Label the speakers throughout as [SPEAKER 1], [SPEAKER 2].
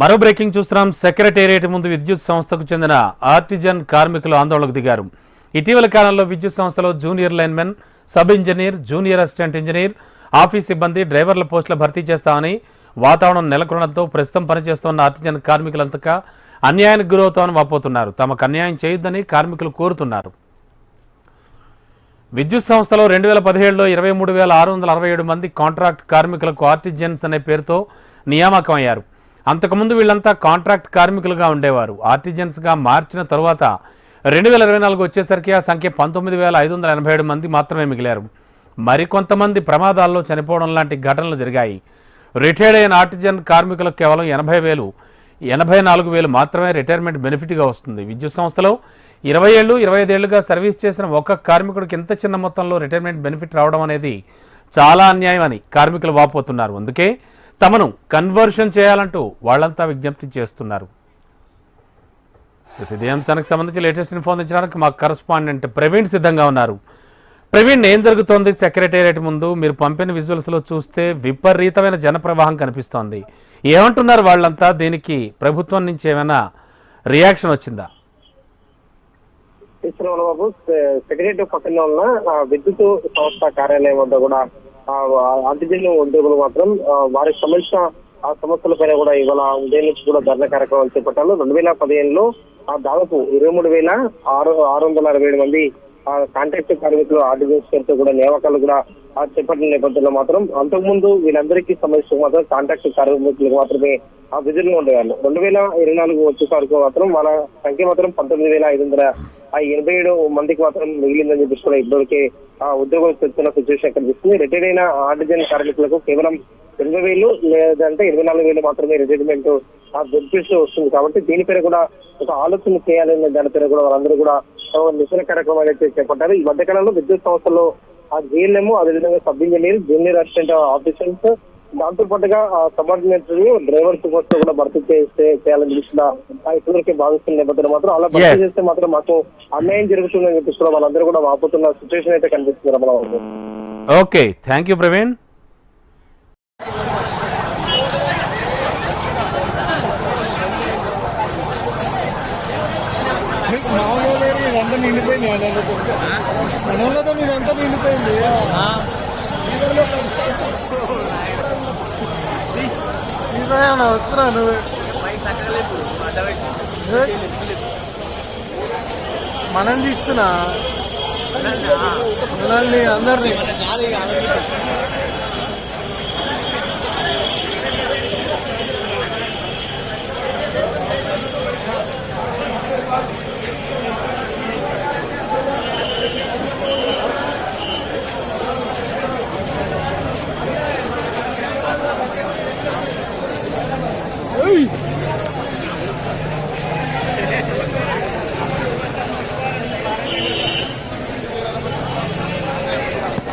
[SPEAKER 1] మరో బ్రేకింగ్ చూస్తున్నాం. సెక్రటేరియట్ ముందు విద్యుత్ సంస్థకు చెందిన ఆర్టిజన్ కార్మికులు ఆందోళనకు దిగారు. ఇటీవల కాలంలో విద్యుత్ సంస్థలో junior linemen sub engineer junior assistant engineer office సిబ్బంది డ్రైవర్ల పోస్టుల భర్తీ చేస్తామని వాతావరణం నెలకొనడంతో ప్రస్తుతం పనిచేస్తున్న ఆర్టిజన్ కార్మికులంతగా అన్యాయానికి గురవుతామని వాపోతున్నారు. తమకు అన్యాయం చేయొద్దని కార్మికులు కోరుతున్నారు. విద్యుత్ సంస్థలో రెండు వేల పదిహేడులో ఇరవై మూడు వేల ఆరు వందల అరవై ఏడు మంది కాంట్రాక్ట్ కార్మికులకు ఆర్టిజన్స్ అనే పేరుతో నియామకం అయ్యారు అంతకుముందు వీళ్ళంతా కాంట్రాక్ట్ కార్మికులుగా ఉండేవారు. ఆర్టిజన్స్గా మార్చిన తరువాత రెండు వేల ఇరవై నాలుగు వచ్చేసరికి ఆ సంఖ్య పంతొమ్మిది వేల ఐదు వందల ఎనభై ఏడు మంది మాత్రమే మిగిలారు. మరికొంతమంది ప్రమాదాల్లో చనిపోవడం లాంటి ఘటనలు జరిగాయి. రిటైర్డ్ అయిన ఆర్టిజన్ కార్మికులకు కేవలం ఎనభై వేలు ఎనభై నాలుగు వేలు మాత్రమే రిటైర్మెంట్ బెనిఫిట్గా వస్తుంది. విద్యుత్ సంస్థలో ఇరవై ఏళ్ళు ఇరవై ఐదేళ్ళుగా సర్వీస్ చేసిన ఒక్క కార్మికుడికి ఇంత చిన్న మొత్తంలో రిటైర్మెంట్ బెనిఫిట్ రావడం అనేది చాలా అన్యాయం అని కార్మికులు వాపోతున్నారు. అందుకే తమను కన్వర్షన్ చేయాలంటూ వాళ్ళంతా విజ్ఞప్తి చేస్తున్నారు. ఇదే అంశానికి సంబంధించి లేటెస్ట్ ఇన్ఫో అందించడానికి మా కరస్పాండెంట్ ప్రవీణ్ సిద్ధంగా ఉన్నారు. ప్రవీణ్ ఏం జరుగుతోంది? సెక్రటేరియట్ ముందు మీరు పంపిన విజువల్స్లో చూస్తే విపరీతమైన జనప్రవాహం కనిపిస్తోంది. ఏమంటున్నారు వాళ్ళంతా? దీనికి ప్రభుత్వం నుంచి ఏమైనా రియాక్షన్ వచ్చిందా?
[SPEAKER 2] బాబు? సెక్రటరీ పక్కన ఉన్న విద్యుత్ సంస్థ కార్యాలయం వద్ద కూడా ఆంటిజన్ ఉద్యోగులు మాత్రం వారికి సంబంధించిన ఆ సమస్యల పైన కూడా ఇవాళ ఉదయం నుంచి కూడా ధర్నా కార్యక్రమం చేపట్టారు. రెండు వేల పదిహేనులో ఆ, దాదాపు ఇరవై మూడు వేల ఆరు ఆరు వందల అరవై ఏడు మంది కాంట్రాక్ట్ కార్మికులు ఆర్డినెన్స్ కూడా నియామకాలు కూడా ఆ, చేపట్టిన నేపథ్యంలో మాత్రం అంతకుముందు వీళ్ళందరికీ సంబంధించి మాత్రం కాంట్రాక్ట్ కార్మికులకు మాత్రమే ఆ విధుల్లో ఉండేవాళ్ళు. రెండు వేల ఇరవై నాలుగు వచ్చేసరికి మాత్రం మన సంఖ్య మాత్రం పంతొమ్మిది వేల ఐదు వందల ఎనభై ఏడు మందికి మాత్రం మిగిలిందని చెప్పేసి కూడా ఇప్పటికే ఆ ఉద్యోగం చెప్తున్న సిచ్యువేషన్ కనిపిస్తుంది రిటైర్డ్ అయిన ఆర్టిజన్ కార్మికులకు కేవలం ఎనభై వేలు లేదంటే ఇరవై నాలుగు వేలు మాత్రమే రిటైర్మెంట్ ఆ బెనిఫిట్స్ వస్తుంది కాబట్టి దీనిపైన కూడా ఒక ఆలోచన చేయాలనే దానిపైన కూడా వాళ్ళందరూ కూడా నిరసన కార్యక్రమాలు అయితే చేపట్టారు ఈ మధ్యకాలంలో విద్యుత్ సంస్థల్లో ఆ జేఎల్ఎం అదేవిధంగా sub engineer junior assistant officers దాంతో పాటుగా సబార్డినేట్ డ్రైవర్స్ పోస్ట్ కూడా భర్తీ చేస్తే చేయాలని చెప్పి ఆ ఇప్పటివరకే భావిస్తున్న నేపథ్యంలో మాత్రం అలా భర్తీ. చేస్తే మాత్రం మాకు అన్యాయం జరుగుతుందని చెప్పేసి కూడా వాళ్ళందరూ కూడా వాపోతున్న సిచ్యువేషన్ అయితే కనిపిస్తుంది Ramana.
[SPEAKER 1] Okay thank you Praveen
[SPEAKER 3] ఇదంతా నిండిపోయింది మనోళ్ళతో మనోళ్ళతో ఇదంతా నిండిపోయింది. వస్తున్నా నువ్వు? మనం తీస్తున్నా? మనల్ని అందరినీ.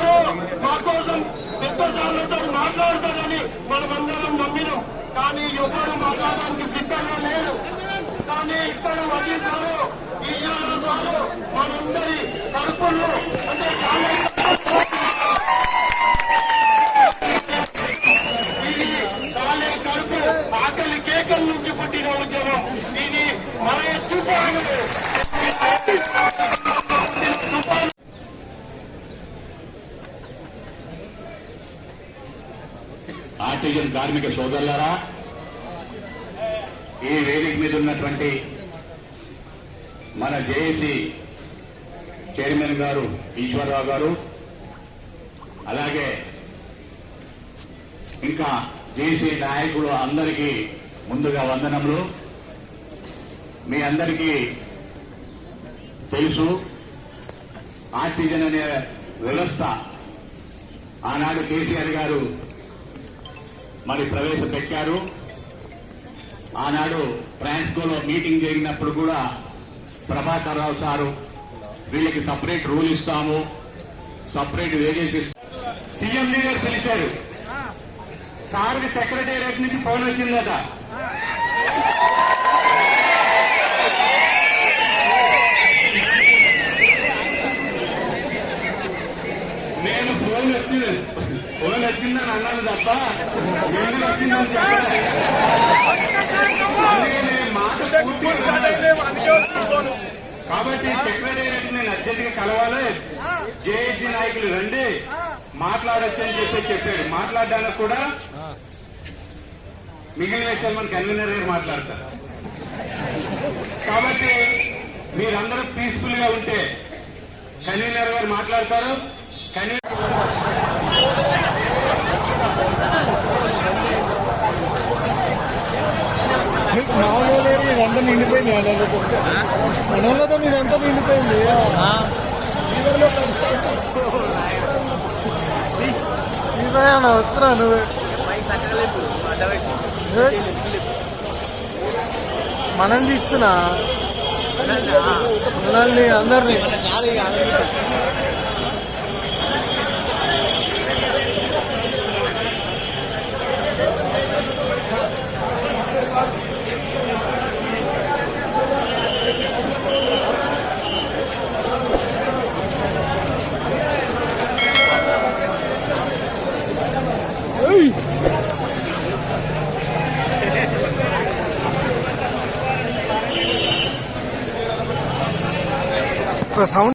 [SPEAKER 4] ఉన్నాను మా కోసం పెద్దసార్లతో మాట్లాడతాడని మనమందరం నమ్మినాం కానీ ఎవరు మాట్లాడడానికి సిద్ధంగా లేరు కానీ ఇక్కడ వకీల్ సారు ఈశ్వరరావు సారు మనందరి కడుపుల్లో
[SPEAKER 5] ఆర్టిజన్ కార్మిక సోదరులరా ఈ వేదిక మీద ఉన్నటువంటి మన జేఏసీ చైర్మన్ గారు ఈశ్వరరావు గారు అలాగే ఇంకా జేసీ నాయకులు అందరికీ ముందుగా వందనములు.
[SPEAKER 3] మీ అందరికీ తెలుసు ఆక్సిజన్ అనే వ్యవస్థ ఆనాడు కేసీఆర్ గారు మరి ప్రవేశపెట్టారు. ఆనాడు ట్రాన్స్కోలో మీటింగ్ జరిగినప్పుడు కూడా ప్రభాకర్ రావు సారు వీళ్ళకి సపరేట్ రూల్ ఇస్తాము. సపరేట్ వేరియస్ సీఎం గారు పిలిచారు సార్కి సెక్రటేరియట్ నుంచి ఫోన్ వచ్చిందట నేను ఫోన్ వచ్చింది ఫోన్ వచ్చిందని అన్నాను తప్ప ఎందుకు వచ్చిందని. కాబట్టి సెక్రటేరియట్ నేను గా కలవాలి. జేఏసీ నాయకులు రండి. మాట్లాడొచ్చు అని చెప్పి చెప్పాడు. మాట్లాడడానికి కూడా మిగిలిన విషయాలు మన కన్వీనర్ గారు మాట్లాడతారు కాబట్టి మీరందరూ పీస్ఫుల్గా ఉంటే కన్వీనర్ గారు మాట్లాడతారు. కన్వీనర్
[SPEAKER 6] నిండిపోయింది మనోళ్ళతో మనోళ్ళతో మీదంతా నిండిపోయింది ఇదన్నా వస్తున్నా నువ్వే మనం తీస్తున్నా మనల్ని అందరినీ సౌండ్